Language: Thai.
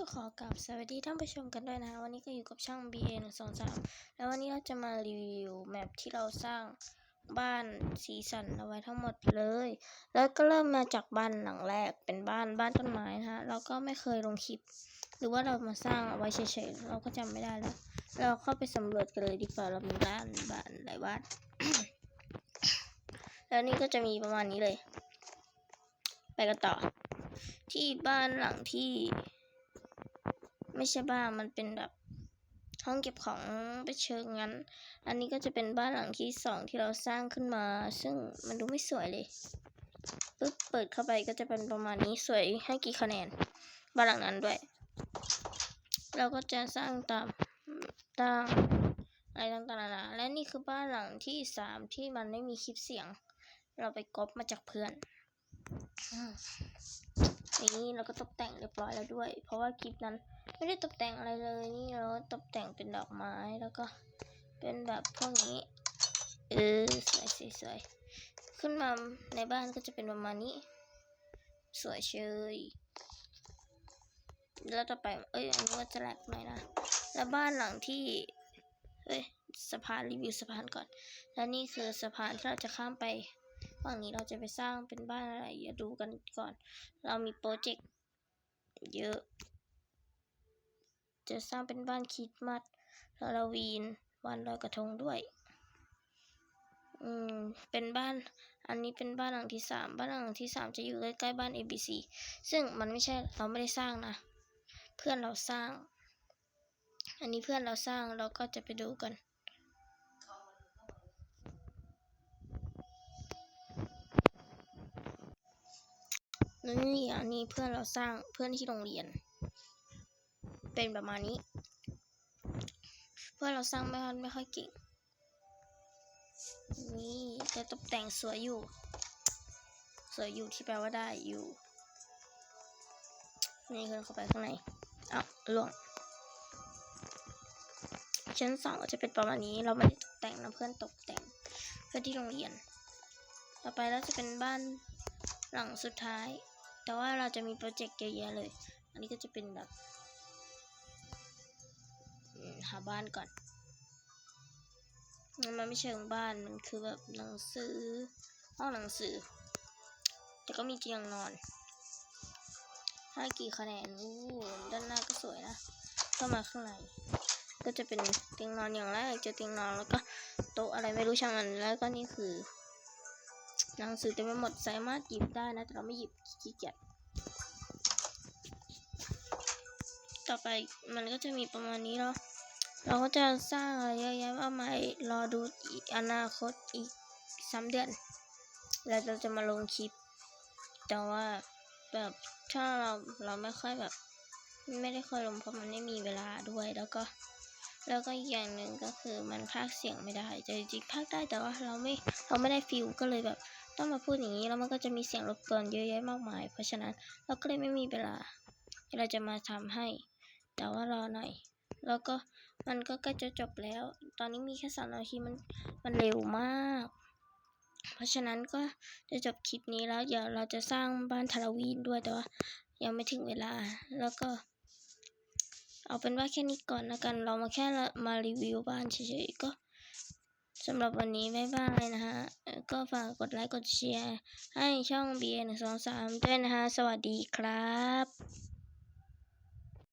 ก็ขอกราบสวัสดีท่านผู้ชมกันด้วยนะวันนี้ก็อยู่กับช่าง BA 1 2 3แล้ววันนี้เราจะมารีวิวแมปที่เราสร้างบ้านสีสันเอาไว้ทั้งหมดเลย แล้วก็เริ่มมาจากบ้านหลังแรกเป็นบ้านบ้านต้นไม้นะฮะเราก็ไม่เคยลงคลิป หรือว่าเรามาสร้างเอาไว้เฉยๆเราก็จำไม่ได้แล้ว เราเข้าไปสำรวจกันเลยดีกว่าเรามีบ้านบ้านหลายบ้าน แล้วนี่ก็จะมีประมาณนี้เลย ไปกันต่อ ที่บ้านหลังที่ ไม่ใช่บ้านมันเป็นแบบห้องเก็บของไปเชิงงั้น อันนี้ก็จะเป็นบ้านหลังที่สองที่เราสร้างขึ้นมา ซึ่งมันดูไม่สวยเลยปึ๊บเปิดเข้าไปก็จะเป็นประมาณนี้สวยให้กี่คะแนน บ้านหลังนั้นด้วย เราก็จะสร้างตามตามอะไรต่างๆนานาและนี่คือบ้านหลังที่สามที่มันไม่มีคลิปเสียง เราไปก๊อปมาจากเพื่อนอ นี่เราก็ตกแต่งเรียบร้อยแล้วด้วย เพราะว่าคลิปนั้นไม่ได้ตกแต่งอะไรเลยนี่เราตกแต่งเป็นดอกไม้แล้วก็เป็นแบบพวกนี้เออสวยสวยสวยขึ้นมาในบ้านก็จะเป็นประมาณนี้ สวยเชยแล้วต่อไปเอ้ยอันนี้ก็จะแหลกหน่อยนะแล้วบ้านหลังที่เอ้ยสะพานรีวิวสะพานก่อน แล้วนี่คือสะพานที่เราจะข้ามไป ฝั่งนี้เราจะไปสร้างเป็นบ้านอะไรอย่าดูกันก่อน เรามีโปรเจกต์เยอะ จะสร้างเป็นบ้านคริดมัดฮาโลวีน วันลอยกระทงด้วย อืม เป็นบ้าน อันนี้เป็นบ้านหลังที่สาม บ้านหลังที่สามจะอยู่ใกล้ๆบ้าน ABC ซึ่งมันไม่ใช่ เราไม่ได้สร้างนะ เพื่อนเราสร้าง อันนี้เพื่อนเราสร้าง เราก็จะไปดูกัน นี่อันนี้เพื่อนเราสร้างเพื่อนที่โรงเรียน เป็นประมาณนี้ เพื่อนเราสร้างไม่ค่อยไม่ค่อยเก่ง นี่แต่ตกแต่งสวยอยู่ สวยอยู่ที่แปลว่าได้อยู่ นี่เดินเข้าไปข้างในอ้าวล่วงชั้นสองจะเป็นประมาณนี้เราไม่ได้ตกแต่งนะเพื่อนตกแต่งเพื่อที่โรงเรียน ต่อไปแล้วจะเป็นบ้านหลังสุดท้าย แต่ว่าเราจะมีโปรเจกต์เยอะแยะเลย อันนี้ก็จะเป็นแบบหาบ้านก่อน มันไม่เชิงบ้าน มันคือแบบหนังสือ ห้องหนังสือ แต่ก็มีเตียงนอน ให้กี่คะแนนอู้ด้านหน้าก็สวยนะ เข้ามาข้างใน ก็จะเป็นเตียงนอนอย่างแรกจอเตียงนอนแล้วก็โต๊ะอะไรไม่รู้ช่างมัน แล้วก็นี่คือ หนังสือเต็มไปหมดสามารถหยิบได้นะ แต่เราไม่หยิบขี้เกียจต่อไปมันก็จะมีประมาณนี้เนาะเราก็จะสร้างอะไรเยอะแยะมากมายรอดูอีกอนาคตอีกสามเดือนแล้วเราจะมาลงคลิป แต่ว่าแบบถ้าเราเราไม่ค่อยแบบ ไม่ได้ค่อยลงเพราะมันไม่มีเวลาด้วยแล้วก็แล้วก็อีกอย่างหนึ่งก็คือมันพากเสียงไม่ได้แต่จริงๆพากได้แต่ว่าเราไม่เราไม่ได้ฟิลก็เลยแบบ ต้องมาพูดอย่างนี้แล้วมันก็จะมีเสียงรบกวนเยอะแยะมากมาย เพราะฉะนั้นเราก็เลยไม่มีเวลา เราจะมาทำให้ แต่ว่ารอหน่อย แล้วก็มันก็ใกล้จะจบแล้ว ตอนนี้มีแค่สามนาทีมันมันเร็วมาก เพราะฉะนั้นก็จะจบคลิปนี้แล้วเดี๋ยวเราจะสร้างบ้านทาราวีนด้วยแต่ว่ายังไม่ถึงเวลา แล้วก็ เอาเป็นว่าแค่นี้ก่อนนะกัน เรามาแค่มารีวิวบ้านเฉยๆก็ สำหรับวันนี้บ๊ายบายนะฮะ ก็ฝากกดไลค์กดแชร์ให้ช่อง BN 1 2 3ด้วยนะฮะ สวัสดีครับ